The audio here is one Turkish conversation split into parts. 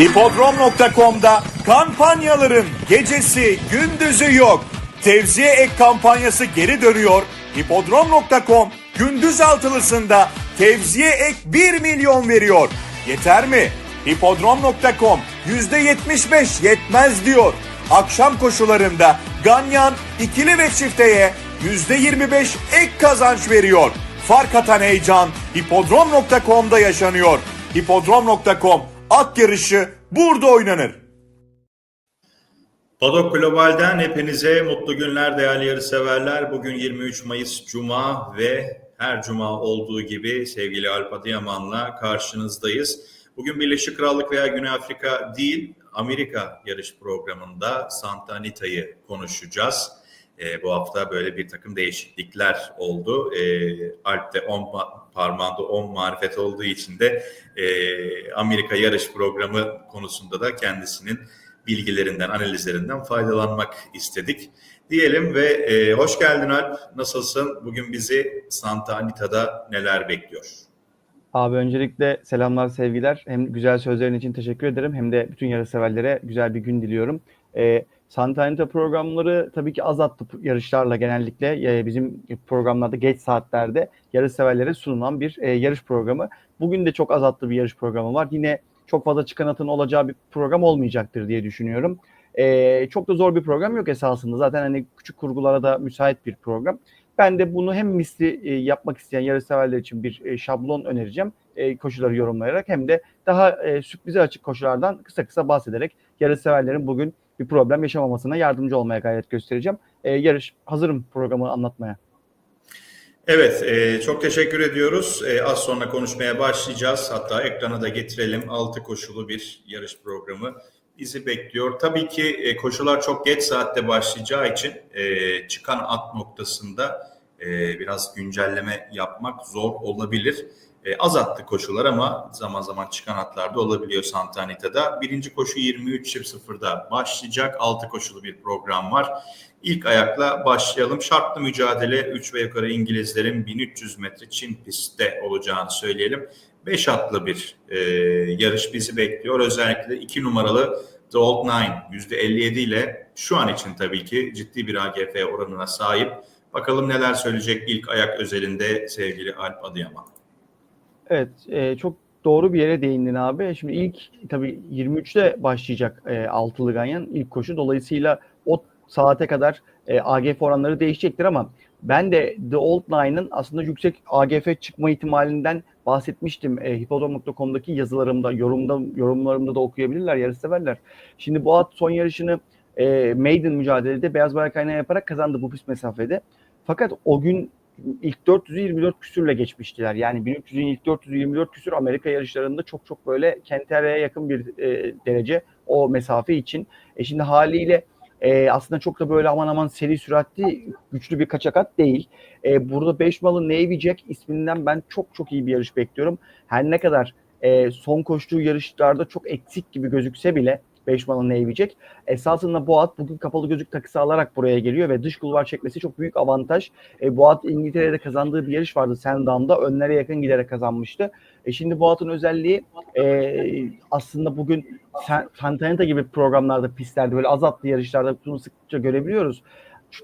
Hipodrom.com'da kampanyaların gecesi gündüzü yok. Tevziye ek kampanyası geri dönüyor. Hipodrom.com gündüz altılısında tevziye ek 1 milyon veriyor. Yeter mi? Hipodrom.com %75 yetmez diyor. Akşam koşularında Ganyan ikili ve çifteye %25 ek kazanç veriyor. Fark atan heyecan hipodrom.com'da yaşanıyor. Hipodrom.com at yarışı burada oynanır. Padok Global'den hepinize mutlu günler değerli yarışseverler. Bugün 23 Mayıs Cuma ve her Cuma olduğu gibi sevgili Alp Adıyaman'la karşınızdayız. Bugün Birleşik Krallık veya Güney Afrika değil, Amerika yarış programında Santa Anita'yı konuşacağız. E, bu hafta böyle bir takım değişiklikler oldu. E, Alp'te 10 parmağında 10 marifet olduğu için de e, Amerika yarış programı konusunda da kendisinin bilgilerinden, analizlerinden faydalanmak istedik. Diyelim ve e, hoş geldin Alp. Nasılsın? Bugün bizi Santa Anita'da neler bekliyor? Abi öncelikle selamlar, sevgiler. Hem güzel sözlerin için teşekkür ederim hem de bütün yarışseverlere güzel bir gün diliyorum. Ee, Santa Anita programları tabii ki az atlı yarışlarla genellikle e, bizim programlarda geç saatlerde yarışseverlere sunulan bir e, yarış programı. Bugün de çok az atlı bir yarış programı var. Yine çok fazla çıkan atın olacağı bir program olmayacaktır diye düşünüyorum. Ee, çok da zor bir program yok esasında. Zaten hani küçük kurgulara da müsait bir program. Ben de bunu hem misli e, yapmak isteyen yarışseverler için bir e, şablon önereceğim koşuları yorumlayarak hem de daha e, sürprize açık koşulardan kısa kısa bahsederek yarışseverlerin bugün bir problem yaşamamasına yardımcı olmaya gayret göstereceğim. E, yarış hazırım programı anlatmaya. Evet, e, çok teşekkür ediyoruz. E, az sonra konuşmaya başlayacağız. Hatta ekrana da getirelim. Altı koşulu bir yarış programı bizi bekliyor. Tabii ki e, koşular çok geç saatte başlayacağı için e, çıkan at noktasında e, biraz güncelleme yapmak zor olabilir. E, az attı koşular ama zaman zaman çıkan atlar da olabiliyor Santa Anita'da. Birinci koşu 23.00'da başlayacak. Altı koşulu bir program var. İlk ayakla başlayalım. Şartlı mücadele 3 ve yukarı İngilizlerin 1300 metre Çin pistte olacağını söyleyelim. 5 atlı bir e, yarış bizi bekliyor. Özellikle 2 numaralı The Old Nine %57 ile şu an için tabii ki ciddi bir AGF oranına sahip. Bakalım neler söyleyecek ilk ayak özelinde sevgili Alp Adıyaman. Evet, e, çok doğru bir yere değindin abi. Şimdi ilk tabii 23'te başlayacak e, altılı ganyan ilk koşu. Dolayısıyla o saate kadar e, AGF oranları değişecektir ama ben de The Old Nine'ın aslında yüksek AGF çıkma ihtimalinden bahsetmiştim. E, Hipodrom.com'daki yazılarımda, yorumda, yorumlarımda da okuyabilirler, yarışseverler. Şimdi bu at son yarışını e, maiden mücadelede beyaz bayrak kaynağı yaparak kazandı bu pist mesafede. Fakat o gün ilk 400'ü 24 küsürle geçmiştiler. Yani 1300'ün ilk 400'ü 24 küsür Amerika yarışlarında çok çok böyle Kentere'ye yakın bir e, derece o mesafe için. E şimdi haliyle e, aslında çok da böyle aman aman seri süratli güçlü bir kaçak at değil. E, burada 5 malı Navy Jack isminden ben çok çok iyi bir yarış bekliyorum. Her ne kadar e, son koştuğu yarışlarda çok eksik gibi gözükse bile 5 malı Navy Jack. Esasında bu at bugün kapalı gözlük takısı alarak buraya geliyor ve dış kulvar çekmesi çok büyük avantaj. E, bu at İngiltere'de kazandığı bir yarış vardı Sandown'da. Önlere yakın giderek kazanmıştı. E, şimdi bu atın özelliği e, aslında bugün Fantanita gibi programlarda, pistlerde böyle az atlı yarışlarda bunu sıkça görebiliyoruz.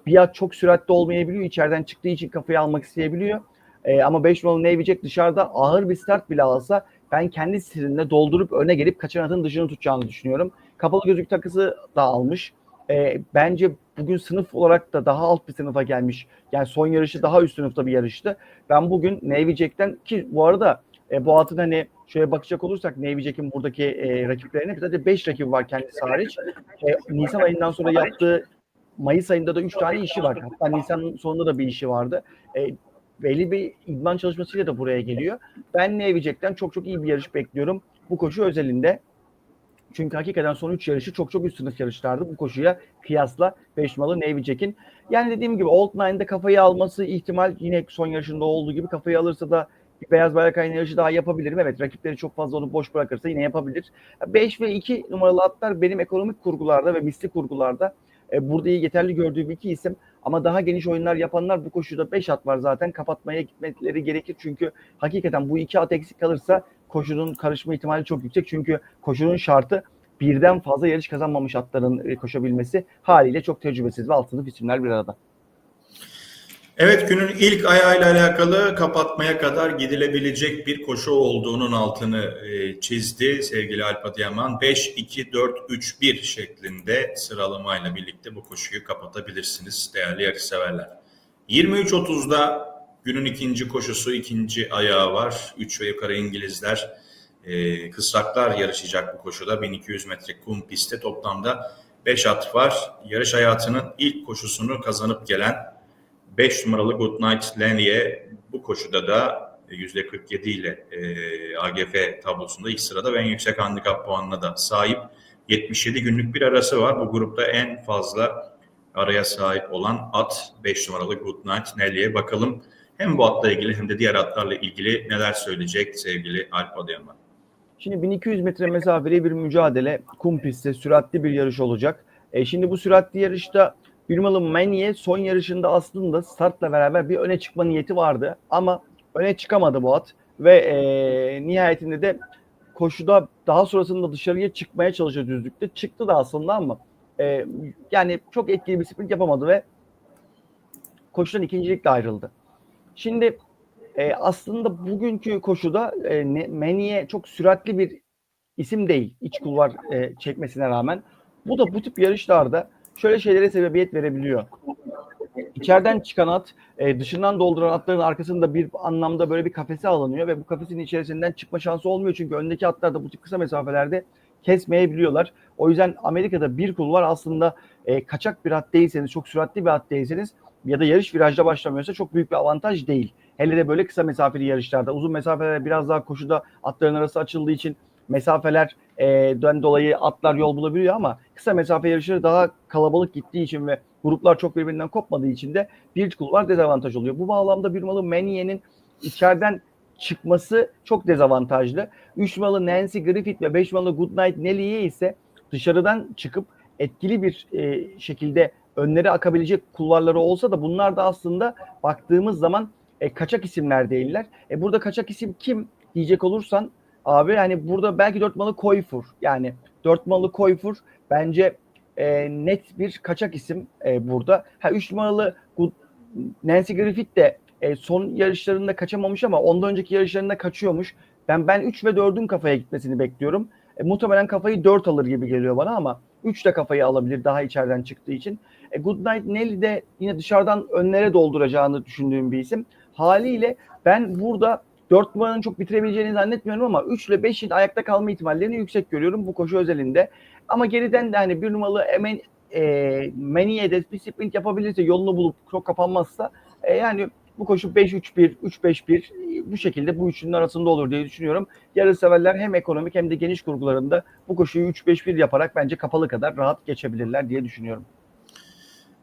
Bir at çok süratli olmayabiliyor. İçeriden çıktığı için kafayı almak isteyebiliyor. E, ama 5 numaralı Jack dışarıda ağır bir start bile alsa ben kendi stilinde doldurup öne gelip kaçan atın dışını tutacağını düşünüyorum. Kapalı gözlük takısı da almış. E, bence bugün sınıf olarak da daha alt bir sınıfa gelmiş. Yani son yarışı daha üst sınıfta bir yarıştı. Ben bugün Navy Jack'ten ki bu arada e, bu atın hani şöyle bakacak olursak Navy Jack'in buradaki e, rakiplerine sadece 5 rakibi var kendisi hariç. E, Nisan ayından sonra yaptığı Mayıs ayında da 3 tane işi var. Hatta Nisan sonunda da bir işi vardı. E, belli bir idman çalışmasıyla da buraya geliyor. Ben Navy Jack'ten çok çok iyi bir yarış bekliyorum. Bu koşu özelinde çünkü hakikaten son 3 yarışı çok çok üst sınıf yarışlardı. Bu koşuya kıyasla 5 numaralı Navy Jack'in. Yani dediğim gibi Old Nine'da kafayı alması ihtimal yine son yarışında olduğu gibi kafayı alırsa da bir beyaz bayrak aynı yarışı daha yapabilirim. Evet rakipleri çok fazla onu boş bırakırsa yine yapabilir. 5 ve 2 numaralı atlar benim ekonomik kurgularda ve mistik kurgularda e, burada yeterli gördüğüm iki isim. Ama daha geniş oyunlar yapanlar bu koşuda 5 at var zaten kapatmaya gitmeleri gerekir. Çünkü hakikaten bu iki at eksik kalırsa koşunun karışma ihtimali çok yüksek. Çünkü koşunun şartı birden fazla yarış kazanmamış atların e, koşabilmesi haliyle çok tecrübesiz ve altını isimler bir arada. Evet günün ilk ayağıyla alakalı kapatmaya kadar gidilebilecek bir koşu olduğunun altını e, çizdi sevgili Alp Adıyaman. 5-2-4-3-1 şeklinde sıralamayla birlikte bu koşuyu kapatabilirsiniz değerli yarışseverler. 23.30'da günün ikinci koşusu, ikinci ayağı var. 3 ve yukarı İngilizler, e, kısraklar yarışacak bu koşuda. 1200 metre kum pistte toplamda 5 at var. Yarış hayatının ilk koşusunu kazanıp gelen 5 numaralı Good Night Lenny'e bu koşuda da %47 ile e, AGF tablosunda ilk sırada ve en yüksek handikap puanına da sahip. 77 günlük bir arası var. Bu grupta en fazla araya sahip olan at 5 numaralı Good Night Nelly'e bakalım. Hem bu atla ilgili hem de diğer atlarla ilgili neler söyleyecek sevgili Alp Adıyaman. Şimdi 1200 metre mesafeli bir mücadele. Kum pistte süratli bir yarış olacak. E, şimdi bu süratli yarışta Birmalı Meniye son yarışında aslında startla beraber bir öne çıkma niyeti vardı. Ama öne çıkamadı bu at. Ve e, nihayetinde de koşuda daha sonrasında dışarıya çıkmaya çalışıyor düzlükte. Çıktı da aslında ama e, yani çok etkili bir sprint yapamadı ve koşudan ikincilikle ayrıldı. Şimdi e, aslında bugünkü koşuda e, Meniye çok süratli bir isim değil iç kulvar e, çekmesine rağmen. Bu da bu tip yarışlarda şöyle şeylere sebebiyet verebiliyor. İçeriden çıkan at e, dışından dolduran atların arkasında bir anlamda böyle bir kafese alınıyor ve bu kafesin içerisinden çıkma şansı olmuyor çünkü öndeki atlar da bu tip kısa mesafelerde kesmeyebiliyorlar. O yüzden Amerika'da bir kulvar aslında e, kaçak bir at değilseniz, çok süratli bir at değilseniz ya da yarış virajda başlamıyorsa çok büyük bir avantaj değil. Hele de böyle kısa mesafeli yarışlarda. Uzun mesafeler biraz daha koşuda atların arası açıldığı için mesafeler e, dolayı atlar yol bulabiliyor ama kısa mesafe yarışları daha kalabalık gittiği için ve gruplar çok birbirinden kopmadığı için de bir kulvar dezavantaj oluyor. Bu bağlamda bir malı Meniye'nin içeriden çıkması çok dezavantajlı. 3 numaralı Nancy Griffith ve 5 numaralı Goodnight Nelly'ye ise dışarıdan çıkıp etkili bir e, şekilde önlere akabilecek kulvarları olsa da bunlar da aslında baktığımız zaman e, kaçak isimler değiller. E, burada kaçak isim kim diyecek olursan abi hani burada belki dört malı Koyfur yani dört malı Koyfur bence e, net bir kaçak isim e, burada. Ha 3 numaralı Nancy Griffith de e, son yarışlarında kaçamamış ama ondan önceki yarışlarında kaçıyormuş. Ben ben 3 ve 4'ün kafaya gitmesini bekliyorum. E, muhtemelen kafayı 4 alır gibi geliyor bana ama 3 de kafayı alabilir daha içeriden çıktığı için. E, Goodnight Nelly de yine dışarıdan önlere dolduracağını düşündüğüm bir isim. Haliyle ben burada 4 numaranın çok bitirebileceğini zannetmiyorum ama 3 ile 5'in ayakta kalma ihtimallerini yüksek görüyorum bu koşu özelinde. Ama geriden de hani bir numaralı Emen, e, Meniye'de bir sprint yapabilirse yolunu bulup çok kapanmazsa e, yani bu koşu 5-3-1, 3-5-1 e, bu şekilde bu üçünün arasında olur diye düşünüyorum. Yarış severler hem ekonomik hem de geniş kurgularında bu koşuyu 3-5-1 yaparak bence kapalı kadar rahat geçebilirler diye düşünüyorum.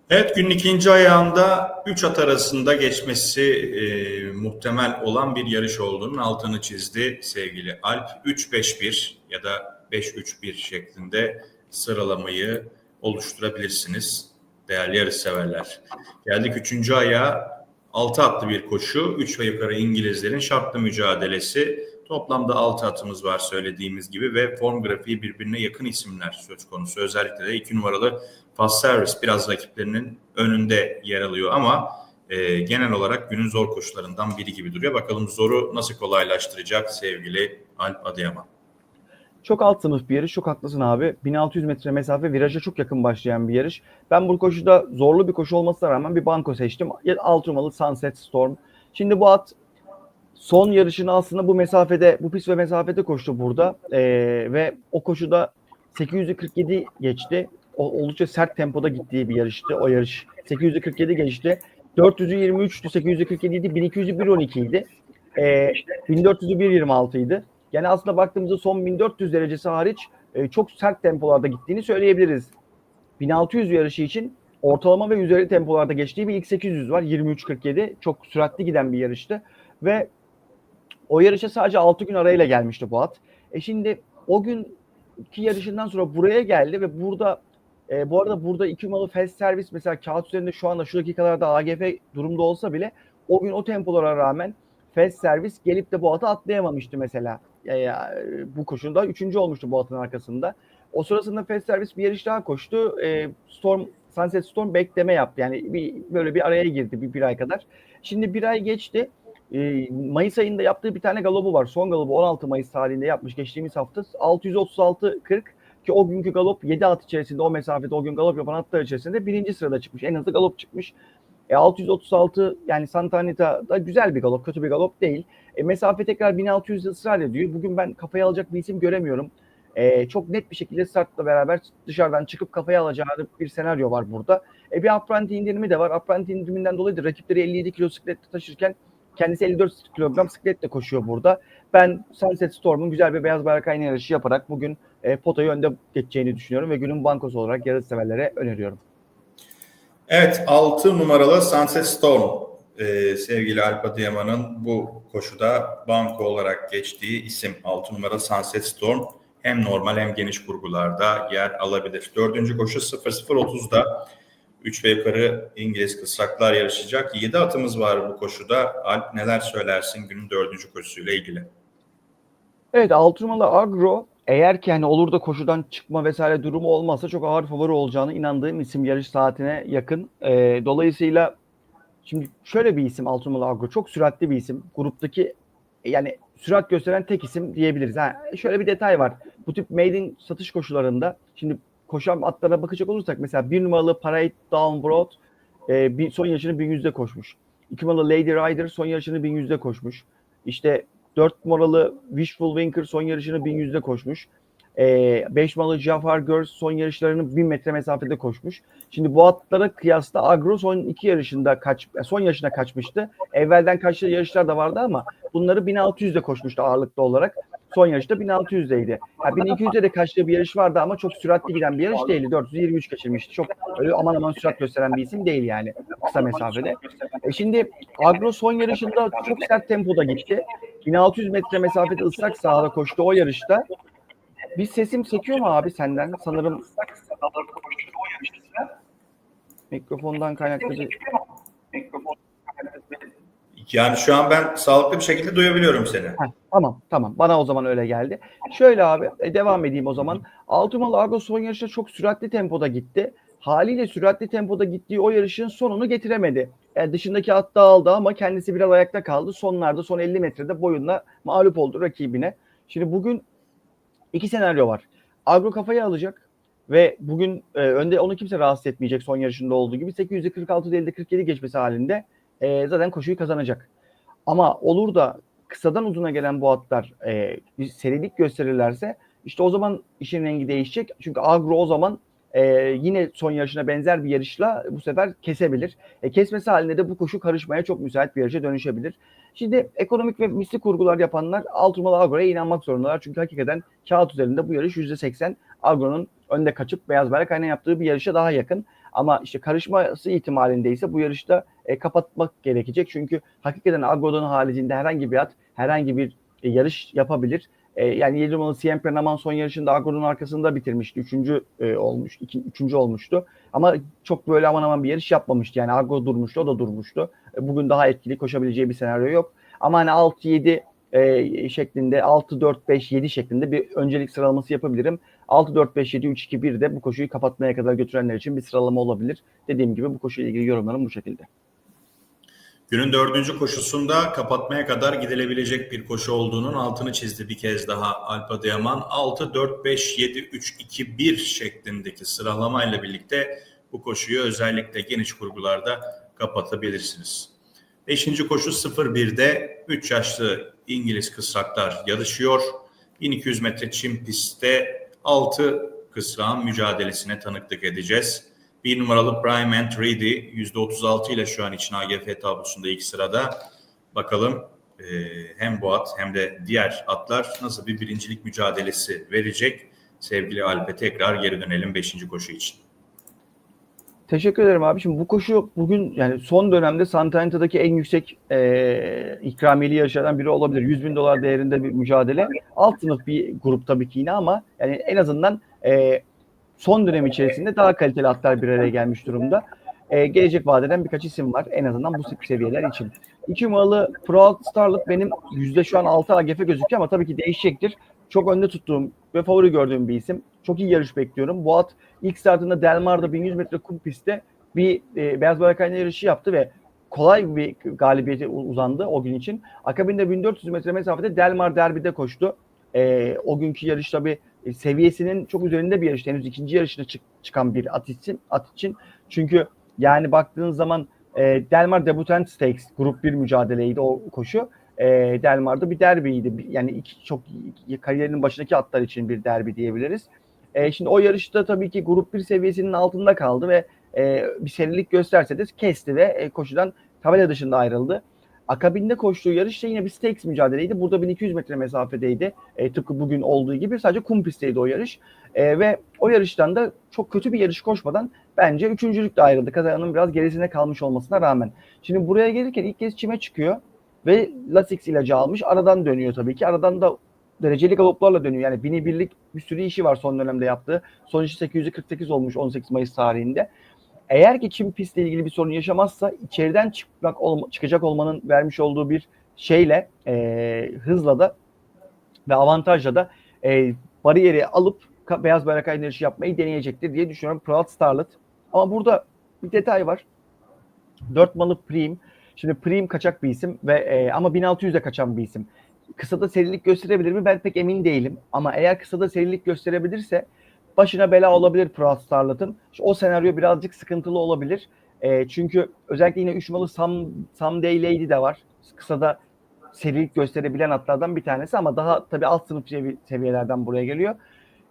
Evet günün ikinci ayağında 3 at arasında geçmesi e, muhtemel olan bir yarış olduğunun altını çizdi sevgili Alp. 3-5-1 ya da 5-3-1 şeklinde sıralamayı oluşturabilirsiniz değerli yarış severler. Geldik üçüncü ayağa 6 atlı bir koşu. 3 ve yukarı İngilizlerin şartlı mücadelesi. Toplamda 6 atımız var söylediğimiz gibi ve form grafiği birbirine yakın isimler söz konusu. Özellikle de 2 numaralı Fast Service biraz rakiplerinin önünde yer alıyor ama e, genel olarak günün zor koşularından biri gibi duruyor. Bakalım zoru nasıl kolaylaştıracak sevgili Alp Adıyaman. Çok alt sınıf bir yarış. Çok haklısın abi. 1600 metre mesafe viraja çok yakın başlayan bir yarış. Ben bu koşuda zorlu bir koşu olmasına rağmen bir banko seçtim. 6 numaralı Sunset Storm. Şimdi bu at son yarışını aslında bu mesafede, bu pist ve mesafede koştu burada. Ee, ve o koşuda 847 geçti. O, oldukça sert tempoda gittiği bir yarıştı o yarış. 847 geçti. 400'ü 23'tü, 847 idi, 1200'ü 112 idi. Ee, 1400'ü 126 idi. Yani aslında baktığımızda son 1400 derecesi hariç e, çok sert tempolarda gittiğini söyleyebiliriz. 1600 yarışı için ortalama ve üzeri tempolarda geçtiği bir ilk 800 var. 23.47. Çok süratli giden bir yarıştı. Ve o yarışa sadece 6 gün arayla gelmişti bu at. E şimdi o günkü yarışından sonra buraya geldi ve burada e, bu arada burada iki numaralı fast servis mesela kağıt üzerinde şu anda şu dakikalarda AGF durumda olsa bile o gün o tempolara rağmen fast servis gelip de bu atı atlayamamıştı mesela. E, bu koşunda üçüncü olmuştu bu atın arkasında. O sırasında Fast Service bir yarış daha koştu. E, Storm Sunset Storm bekleme yaptı. Yani bir, böyle bir araya girdi bir, bir ay kadar. Şimdi bir ay geçti. E, Mayıs ayında yaptığı bir tane galobu var. Son galobu 16 Mayıs tarihinde yapmış geçtiğimiz hafta. 636-40 ki o günkü galop 7 at içerisinde o mesafede o gün galop yapan atlar içerisinde birinci sırada çıkmış. En hızlı galop çıkmış. E, 636 yani Santa Anita da güzel bir galop, kötü bir galop değil. E, mesafe tekrar 1600 ısrar ediyor. Bugün ben kafaya alacak bir isim göremiyorum. E, çok net bir şekilde startla beraber dışarıdan çıkıp kafaya alacağı bir senaryo var burada. E, bir apprenti indirimi de var. Apprenti indiriminden dolayı da rakipleri 57 kilo sikletle taşırken kendisi 54 kilogram sikletle koşuyor burada. Ben Sunset Storm'un güzel bir beyaz bayrak aynı yarışı yaparak bugün e, potayı önde geçeceğini düşünüyorum ve günün bankosu olarak yarış severlere öneriyorum. Evet 6 numaralı Sunset Storm ee, sevgili Alp Adıyaman'ın bu koşuda banko olarak geçtiği isim 6 numara Sunset Storm hem normal hem geniş kurgularda yer alabilir. Dördüncü koşu 00.30'da 3 ve yukarı İngiliz kısraklar yarışacak. 7 atımız var bu koşuda. Alp neler söylersin günün dördüncü koşusuyla ilgili? Evet 6 numaralı Agro eğer ki hani olur da koşudan çıkma vesaire durumu olmazsa çok ağır favori olacağını inandığım isim yarış saatine yakın. Ee, dolayısıyla şimdi şöyle bir isim 6 numaralı Agro çok süratli bir isim. Gruptaki yani sürat gösteren tek isim diyebiliriz. Ha, şöyle bir detay var. Bu tip maiden satış koşularında şimdi koşan atlara bakacak olursak mesela bir numaralı Parade Down Broad e, bir, son yarışını 1100'de koşmuş. 2 numaralı Lady Rider son yarışını 1100'de koşmuş. İşte 4 numaralı Wishful Winker son yarışını 1100'de koşmuş. 5 numaralı Jafar Girls son yarışlarını 1000 metre mesafede koşmuş. Şimdi bu atlara kıyasla Agro son iki yarışında kaç son yarışına kaçmıştı. Evvelden kaçtığı yarışlar da vardı ama bunları 1600'de koşmuştu ağırlıklı olarak. Son yarışta 1600'deydi. Yani 1200'de de kaçtığı bir yarış vardı ama çok süratli giden bir yarış değildi. 423 geçirmişti. Çok öyle aman aman sürat gösteren bir isim değil yani kısa mesafede. E şimdi Agro son yarışında çok sert tempoda gitti. 1600 metre mesafede ıslak sahada koştu o yarışta. Bir sesim sekiyor mu abi senden? Sanırım mikrofondan kaynaklı bir... Yani şu an ben sağlıklı bir şekilde duyabiliyorum seni. Heh, tamam tamam bana o zaman öyle geldi. Şöyle abi e, devam edeyim o zaman. Altımalı Argo son yarışta çok süratli tempoda gitti. Haliyle süratli tempoda gittiği o yarışın sonunu getiremedi. Yani dışındaki at dağıldı ama kendisi biraz ayakta kaldı. Sonlarda son 50 metrede boyunla mağlup oldu rakibine. Şimdi bugün iki senaryo var. Agro kafayı alacak ve bugün e, önde onu kimse rahatsız etmeyecek son yarışında olduğu gibi 800'de 46 değil de 47 geçmesi halinde e, zaten koşuyu kazanacak. Ama olur da kısadan uzuna gelen bu atlar e, bir serilik gösterirlerse işte o zaman işin rengi değişecek. Çünkü Agro o zaman e, yine son yarışına benzer bir yarışla bu sefer kesebilir. E, kesmesi halinde de bu koşu karışmaya çok müsait bir yarışa dönüşebilir. Şimdi ekonomik ve misli kurgular yapanlar Altımalı Agro'ya inanmak zorundalar. Çünkü hakikaten kağıt üzerinde bu yarış %80 Agro'nun önde kaçıp beyaz bayrak aynen yaptığı bir yarışa daha yakın. Ama işte karışması ihtimalinde ise bu yarışta e, kapatmak gerekecek. Çünkü hakikaten Agro'nun haricinde herhangi bir at herhangi bir e, yarış yapabilir. E, yani 7 numaralı Siempre Naman son yarışında Agro'nun arkasında bitirmişti. Üçüncü e, olmuş, iki, üçüncü olmuştu. Ama çok böyle aman aman bir yarış yapmamıştı. Yani Agro durmuştu, o da durmuştu. E, bugün daha etkili koşabileceği bir senaryo yok. Ama hani 6-7 e, şeklinde 6-4-5-7 şeklinde bir öncelik sıralaması yapabilirim. 6-4-5-7-3-2-1 de bu koşuyu kapatmaya kadar götürenler için bir sıralama olabilir. Dediğim gibi bu koşuyla ilgili yorumlarım bu şekilde. Günün dördüncü koşusunda kapatmaya kadar gidilebilecek bir koşu olduğunun altını çizdi bir kez daha Alp Adıyaman. 6-4-5-7-3-2-1 şeklindeki sıralamayla birlikte bu koşuyu özellikle geniş kurgularda kapatabilirsiniz. Beşinci koşu 0-1'de 3 yaşlı İngiliz kısraklar yarışıyor. 1200 metre çim pistte 6 kısrağın mücadelesine tanıklık edeceğiz. Bir numaralı Prime and Ready %36 ile şu an için AGF tablosunda ilk sırada. Bakalım e, hem bu at hem de diğer atlar nasıl bir birincilik mücadelesi verecek. Sevgili Alp'e tekrar geri dönelim 5. koşu için. Teşekkür ederim abi. Şimdi bu koşu bugün yani son dönemde Santa en yüksek e, ikramiyeli yarışlardan biri olabilir. 100 bin dolar değerinde bir mücadele. Alt sınıf bir grup tabii ki yine ama yani en azından e, son dönem içerisinde daha kaliteli atlar bir araya gelmiş durumda. e, gelecek vadeden birkaç isim var en azından bu seviyeler için. 2 numaralı Proud Starlet benim yüzde şu an 6 AGF gözüküyor ama tabii ki değişecektir. Çok önde tuttuğum ve favori gördüğüm bir isim. Çok iyi yarış bekliyorum. Bu at ilk startında Delmar'da 1100 metre kum pistte bir e, beyaz barakayla yarışı yaptı ve kolay bir galibiyete uzandı o gün için. Akabinde 1400 metre mesafede Delmar Derby'de koştu. E, o günkü yarış tabii e, seviyesinin çok üzerinde bir yarış. Henüz ikinci yarışına çık- çıkan bir at için, at için. Çünkü yani baktığın zaman e, Delmar Debutant Stakes grup bir mücadeleydi o koşu. E, Delmar'da bir derbiydi. Yani iki, çok kariyerinin başındaki atlar için bir derbi diyebiliriz. E, şimdi o yarışta tabii ki grup bir seviyesinin altında kaldı ve e, bir serilik gösterse de kesti ve e, koşudan tabela dışında ayrıldı. Akabinde koştuğu yarış da yine bir stakes mücadeleydi. Burada 1200 metre mesafedeydi. E, tıpkı bugün olduğu gibi sadece kum pistteydi o yarış. E, ve o yarıştan da çok kötü bir yarış koşmadan bence üçüncülükle ayrıldı. Kazanın biraz gerisine kalmış olmasına rağmen. Şimdi buraya gelirken ilk kez çime çıkıyor ve Lasix ilacı almış. Aradan dönüyor tabii ki. Aradan da dereceli galoplarla dönüyor. Yani bini birlik bir sürü işi var son dönemde yaptığı. Son işi 848 olmuş 18 Mayıs tarihinde. Eğer ki çim pistle ilgili bir sorun yaşamazsa içeriden çıkmak olma, çıkacak olmanın vermiş olduğu bir şeyle e, hızla da ve avantajla da e, bariyeri alıp beyaz bayrak yarışı yapmayı deneyecektir diye düşünüyorum Proud Starlet. Ama burada bir detay var. 4 malı Prim. Şimdi Prim kaçak bir isim ve e, ama 1600'e kaçan bir isim. Kısada serilik gösterebilir mi? Ben pek emin değilim. Ama eğer kısada serilik gösterebilirse başına bela olabilir Proud Starlet'ın. İşte O senaryo birazcık sıkıntılı olabilir. E, çünkü özellikle yine 3 malı Sam, Someday Lady de var. Kısada serilik gösterebilen atlardan bir tanesi ama daha tabii alt sınıf sevi- seviyelerden buraya geliyor.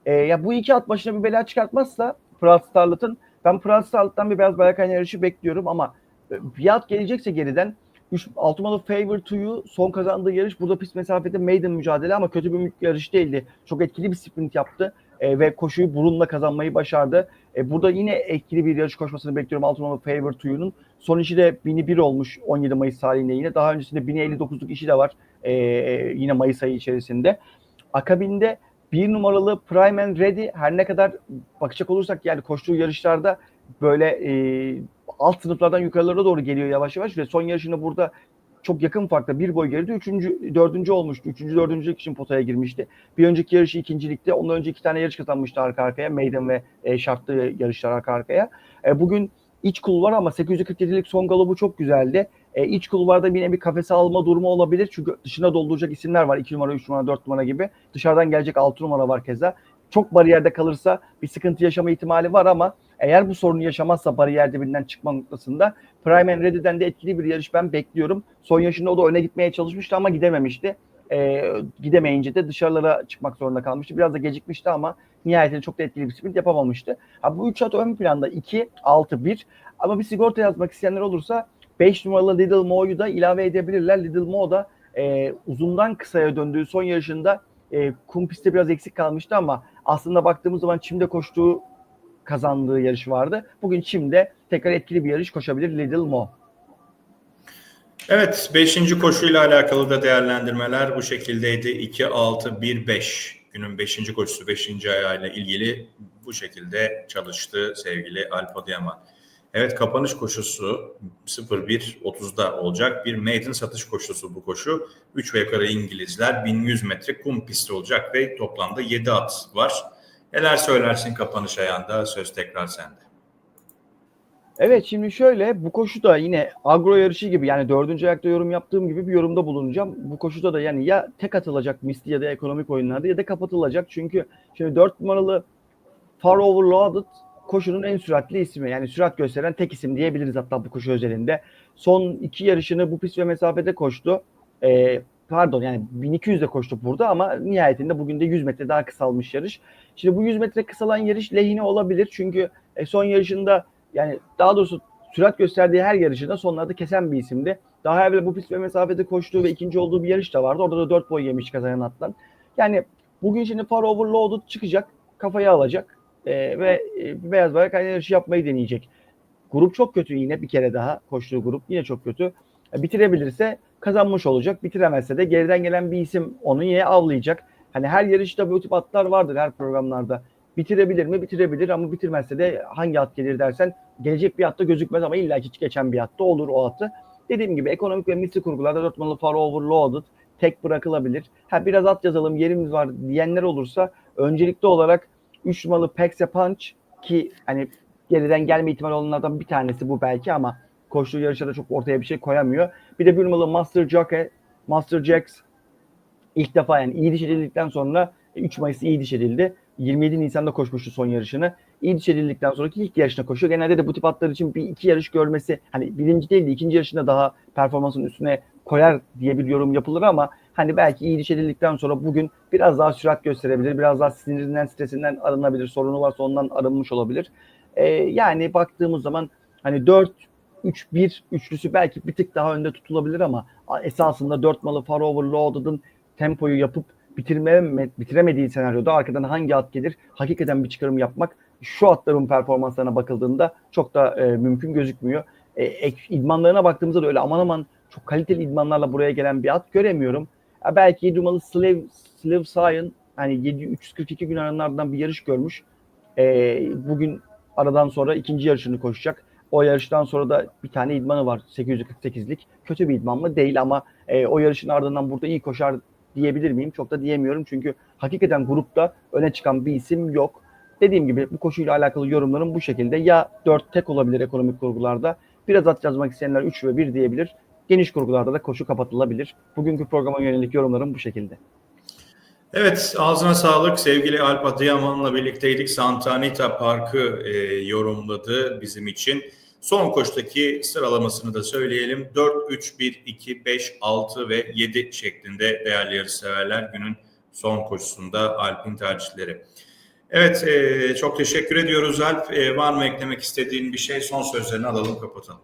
E, ya bu iki at başına bir bela çıkartmazsa Proud Starlet'ın ben Proud Starlet'tan bir beyaz bayrak yarışı bekliyorum ama e, bir at gelecekse geriden 3 6 numaralı Favor to You son kazandığı yarış burada pist mesafede maiden mücadele ama kötü bir yarış değildi. Çok etkili bir sprint yaptı e, ve koşuyu burunla kazanmayı başardı. E, burada yine etkili bir yarış koşmasını bekliyorum 6 numaralı Favor to You'nun. Son işi de 1001 olmuş 17 Mayıs tarihinde yine. Daha öncesinde 1059'luk işi de var e, yine Mayıs ayı içerisinde. Akabinde bir numaralı Prime and Ready her ne kadar bakacak olursak yani koştuğu yarışlarda böyle e, alt sınıflardan yukarılara doğru geliyor yavaş yavaş ve son yarışında burada çok yakın farkla bir boy geride üçüncü, dördüncü olmuştu. Üçüncü, dördüncülük için potaya girmişti. Bir önceki yarışı ikincilikte. Ondan önce iki tane yarış kazanmıştı arka arkaya. Maiden ve e, şartlı yarışlar arka arkaya. E, bugün iç kulvar ama 847'lik son galobu çok güzeldi. E, iç kulvarda yine bir kafese alma durumu olabilir. Çünkü dışına dolduracak isimler var. 2 numara, 3 numara, 4 numara gibi. Dışarıdan gelecek 6 numara var keza. Çok bariyerde kalırsa bir sıkıntı yaşama ihtimali var ama eğer bu sorunu yaşamazsa bariyer dibinden çıkma noktasında Prime and Ready'den de etkili bir yarış ben bekliyorum. Son yaşında o da öne gitmeye çalışmıştı ama gidememişti. Ee, gidemeyince de dışarılara çıkmak zorunda kalmıştı. Biraz da gecikmişti ama nihayetinde çok da etkili bir sprint yapamamıştı. Ha, bu üç at ön planda 2, 6, 1 ama bir sigorta yazmak isteyenler olursa 5 numaralı Little Mo'yu da ilave edebilirler. Little Mo da e, uzundan kısaya döndüğü son yarışında e, kum pistte biraz eksik kalmıştı ama aslında baktığımız zaman çimde koştuğu kazandığı yarış vardı. Bugün çimde tekrar etkili bir yarış koşabilir Little Mo. Evet, 5. koşuyla alakalı da değerlendirmeler bu şekildeydi. 2, 6, 1, 5. Günün 5. koşusu 5. ayağıyla ilgili bu şekilde çalıştı sevgili Alp Adıyaman. Evet, kapanış koşusu 01.30'da olacak. Bir maiden satış koşusu bu koşu. 3 ve yukarı İngilizler 1100 metre kum pisti olacak ve toplamda 7 at var. Neler söylersin kapanış ayağında? Söz tekrar sende. Evet şimdi şöyle bu koşuda yine agro yarışı gibi yani dördüncü ayakta yorum yaptığım gibi bir yorumda bulunacağım. Bu koşuda da yani ya tek atılacak Misty ya da ekonomik oyunlarda ya da kapatılacak. Çünkü şimdi 4 numaralı Far Overloaded koşunun en süratli ismi. Yani sürat gösteren tek isim diyebiliriz hatta bu koşu özelinde. Son iki yarışını bu pist ve mesafede koştu. Ee, pardon yani 1200'de koştu burada ama nihayetinde bugün de 100 metre daha kısalmış yarış. Şimdi bu 100 metre kısalan yarış lehine olabilir. Çünkü e, son yarışında yani daha doğrusu sürat gösterdiği her yarışında sonlarda kesen bir isimdi. Daha evvel bu pist ve mesafede koştuğu ve ikinci olduğu bir yarış da vardı. Orada da 4 boy yemiş kazanan atlan. Yani bugün şimdi Far Overloaded çıkacak. Kafayı alacak. E, ve e, beyaz bayrak aynı yarışı yapmayı deneyecek. Grup çok kötü yine bir kere daha koştuğu grup yine çok kötü. E, bitirebilirse kazanmış olacak. Bitiremezse de geriden gelen bir isim onu yine avlayacak. Hani her yarışta bu tip atlar vardır her programlarda. Bitirebilir mi? Bitirebilir ama bitirmezse de hangi at gelir dersen gelecek bir atta gözükmez ama illa ki geçen bir atta olur o atı. Dediğim gibi ekonomik ve misli kurgularda 4 numaralı Far Overloaded tek bırakılabilir. Ha biraz at yazalım yerimiz var diyenler olursa öncelikli olarak 3 numaralı Pexe Punch ki hani geriden gelme ihtimali olanlardan bir tanesi bu belki ama koştuğu yarışta da çok ortaya bir şey koyamıyor. Bir de bir numaralı Master Jockey, Master Jacks ilk defa yani iyi diş edildikten sonra 3 Mayıs iyi diş edildi. 27 Nisan'da koşmuştu son yarışını. İyi diş edildikten sonraki ilk yarışına koşuyor. Genelde de bu tip atlar için bir iki yarış görmesi hani birinci değil de ikinci yarışında daha performansın üstüne koyar diye bir yorum yapılır ama hani belki iyi edildikten sonra bugün biraz daha sürat gösterebilir. Biraz daha sinirinden, stresinden arınabilir. Sorunu varsa ondan arınmış olabilir. Ee, yani baktığımız zaman hani 4 3-1 üçlüsü belki bir tık daha önde tutulabilir ama esasında 4 malı Far Overloaded'ın tempoyu yapıp bitirme, bitiremediği senaryoda arkadan hangi at gelir hakikaten bir çıkarım yapmak şu atların performanslarına bakıldığında çok da e, mümkün gözükmüyor. E, ek, idmanlarına baktığımızda da öyle aman aman çok kaliteli idmanlarla buraya gelen bir at göremiyorum. Ya belki 7 numaralı Slave, Slave Sion hani 7, 342 gün aranlardan bir yarış görmüş. E, bugün aradan sonra ikinci yarışını koşacak. O yarıştan sonra da bir tane idmanı var 848'lik. Kötü bir idman mı? Değil ama e, o yarışın ardından burada iyi koşar diyebilir miyim? Çok da diyemiyorum çünkü hakikaten grupta öne çıkan bir isim yok. Dediğim gibi bu koşuyla alakalı yorumlarım bu şekilde. Ya 4 tek olabilir ekonomik kurgularda. Biraz at yazmak isteyenler 3 ve 1 diyebilir. Geniş kurgularda da koşu kapatılabilir. Bugünkü programa yönelik yorumlarım bu şekilde. Evet, ağzına sağlık. Sevgili Alp Adıyaman'la birlikteydik. Santa Anita Parkı e, yorumladı bizim için. Son koştaki sıralamasını da söyleyelim. 4, 3, 1, 2, 5, 6 ve 7 şeklinde değerli yarışseverler günün son koşusunda Alp'in tercihleri. Evet, e, çok teşekkür ediyoruz Alp. E, var mı eklemek istediğin bir şey? Son sözlerini alalım, kapatalım.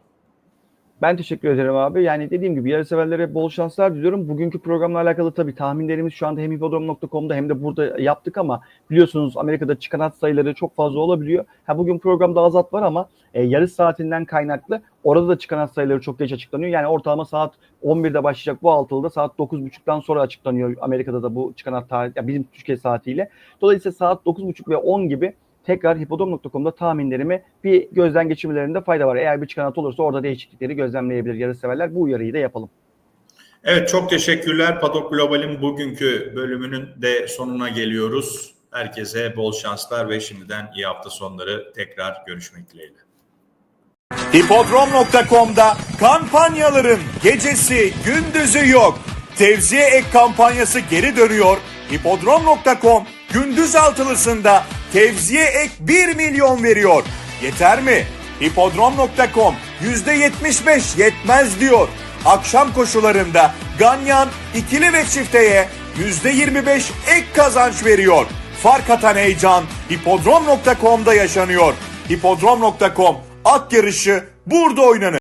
Ben teşekkür ederim abi. Yani dediğim gibi yarışseverlere bol şanslar diliyorum. Bugünkü programla alakalı tabii tahminlerimiz şu anda hem hipodrom.com'da hem de burada yaptık ama biliyorsunuz Amerika'da çıkan at sayıları çok fazla olabiliyor. Ha bugün programda az at var ama e, yarış saatinden kaynaklı orada da çıkan at sayıları çok geç açıklanıyor. Yani ortalama saat 11'de başlayacak bu altılıda saat 9.30'dan sonra açıklanıyor Amerika'da da bu çıkan at tarihi, yani bizim Türkiye saatiyle. Dolayısıyla saat 9.30 ve 10 gibi tekrar hipodrom.com'da tahminlerimi bir gözden geçirmelerinde fayda var. Eğer bir çıkan at olursa orada değişiklikleri gözlemleyebilir yarışseverler. Bu uyarıyı da yapalım. Evet, çok teşekkürler. Paddock Global'in bugünkü bölümünün de sonuna geliyoruz. Herkese bol şanslar ve şimdiden iyi hafta sonları tekrar görüşmek dileğiyle. Hipodrom.com'da kampanyaların gecesi gündüzü yok. Tevziye ek kampanyası geri dönüyor. Hipodrom.com gündüz altılısında tevziye ek 1 milyon veriyor. Yeter mi? Hipodrom.com %75 yetmez diyor. Akşam koşularında Ganyan ikili ve çifteye %25 ek kazanç veriyor. Fark atan heyecan hipodrom.com'da yaşanıyor. Hipodrom.com at yarışı burada oynanır.